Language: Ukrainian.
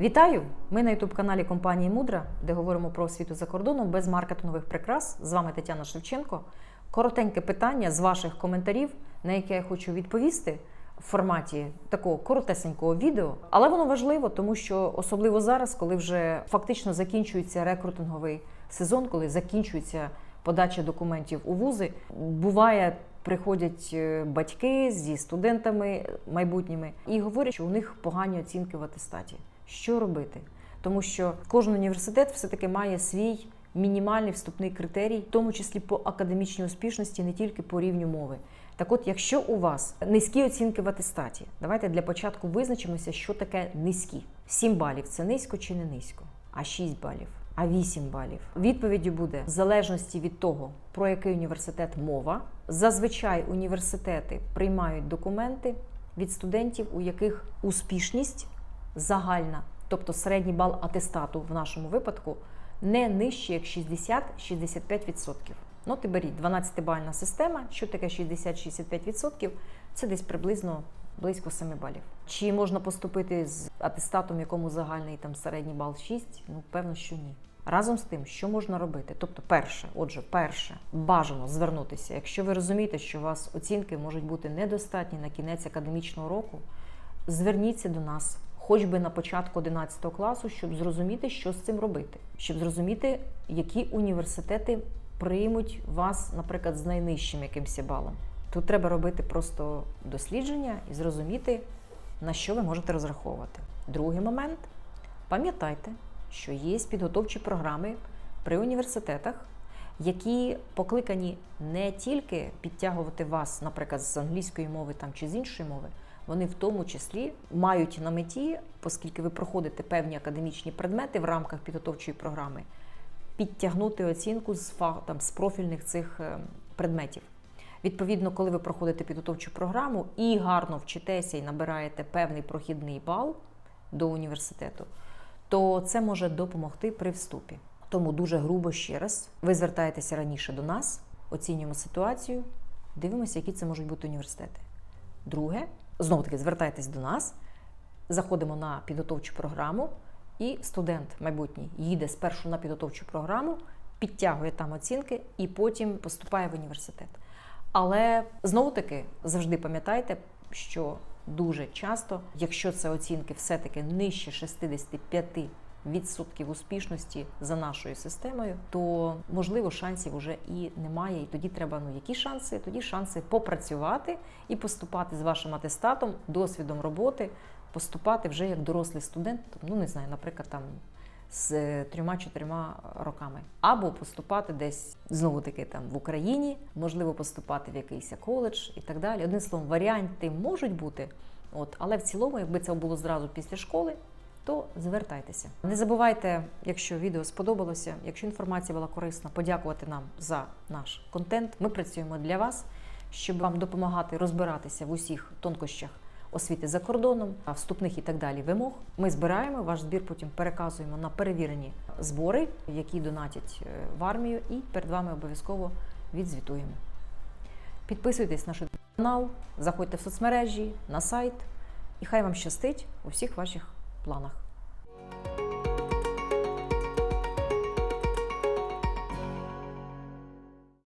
Вітаю! Ми на youtube каналі компанії Мудра, де говоримо про освіту за кордоном без маркетингових прикрас. З вами Тетяна Шевченко. Коротеньке питання з ваших коментарів, на яке я хочу відповісти в форматі такого коротесенького відео. Але воно важливо, тому що особливо зараз, коли вже фактично закінчується рекрутинговий сезон, коли закінчується подача документів у вузи, буває. Приходять е, батьки зі студентами майбутніми і говорять, що у них погані оцінки в атестаті. Що робити? Тому що кожен університет все-таки має свій мінімальний вступний критерій, в тому числі по академічній успішності, не тільки по рівню мови. Так от, якщо у вас низькі оцінки в атестаті, давайте для початку визначимося, що таке низькі. 7 балів це низько чи не низько, а 6 балів. А 8 балів. Відповіддю буде в залежності від того, про який університет мова. Зазвичай університети приймають документи від студентів, у яких успішність загальна, тобто середній бал атестату в нашому випадку, не нижче як 60-65%. Ну, ти беріть 12-бальна система. Що таке 60-65%? Це десь приблизно близько 7 балів. Чи можна поступити з атестатом, якому загальний там середній бал 6? Ну, певно, що ні. Разом з тим, що можна робити? Тобто, перше, отже, перше, бажано звернутися. Якщо ви розумієте, що у вас оцінки можуть бути недостатні на кінець академічного року, зверніться до нас, хоч би на початку 11 класу, щоб зрозуміти, що з цим робити, щоб зрозуміти, які університети приймуть вас, наприклад, з найнижчим якимось балом. Тут треба робити просто дослідження і зрозуміти, на що ви можете розраховувати. Другий момент пам'ятайте, що є підготовчі програми при університетах, які покликані не тільки підтягувати вас, наприклад, з англійської мови там чи з іншої мови. Вони в тому числі мають на меті, оскільки ви проходите певні академічні предмети в рамках підготовчої програми, підтягнути оцінку з там, з профільних цих е, предметів. Відповідно, коли ви проходите підготовчу програму і гарно вчитеся і набираєте певний прохідний бал до університету, то це може допомогти при вступі. Тому дуже грубо ще раз ви звертаєтеся раніше до нас, оцінюємо ситуацію, дивимося, які це можуть бути університети. Друге, знову таки звертайтесь до нас, заходимо на підготовчу програму, і студент майбутній їде спершу на підготовчу програму, підтягує там оцінки і потім поступає в університет. Але знову таки завжди пам'ятайте, що дуже часто, якщо це оцінки все-таки нижче 65% успішності за нашою системою, то можливо шансів вже і немає. І тоді треба ну які шанси? Тоді шанси попрацювати і поступати з вашим атестатом, досвідом роботи, поступати вже як дорослий студент. Ну не знаю, наприклад, там. З трьома-чотирма роками, або поступати десь знову таки там в Україні, можливо, поступати в якийсь коледж і так далі. Одним словом, варіанти можуть бути, от але в цілому, якби це було зразу після школи, то звертайтеся. Не забувайте, якщо відео сподобалося, якщо інформація була корисна, подякувати нам за наш контент. Ми працюємо для вас, щоб вам допомагати розбиратися в усіх тонкощах освіти за кордоном, вступних і так далі вимог. Ми збираємо ваш збір, потім переказуємо на перевірені збори, які донатять е, в армію, і перед вами обов'язково відзвітуємо. Підписуйтесь на наш канал, заходьте в соцмережі, на сайт, і хай вам щастить у всіх ваших plannen.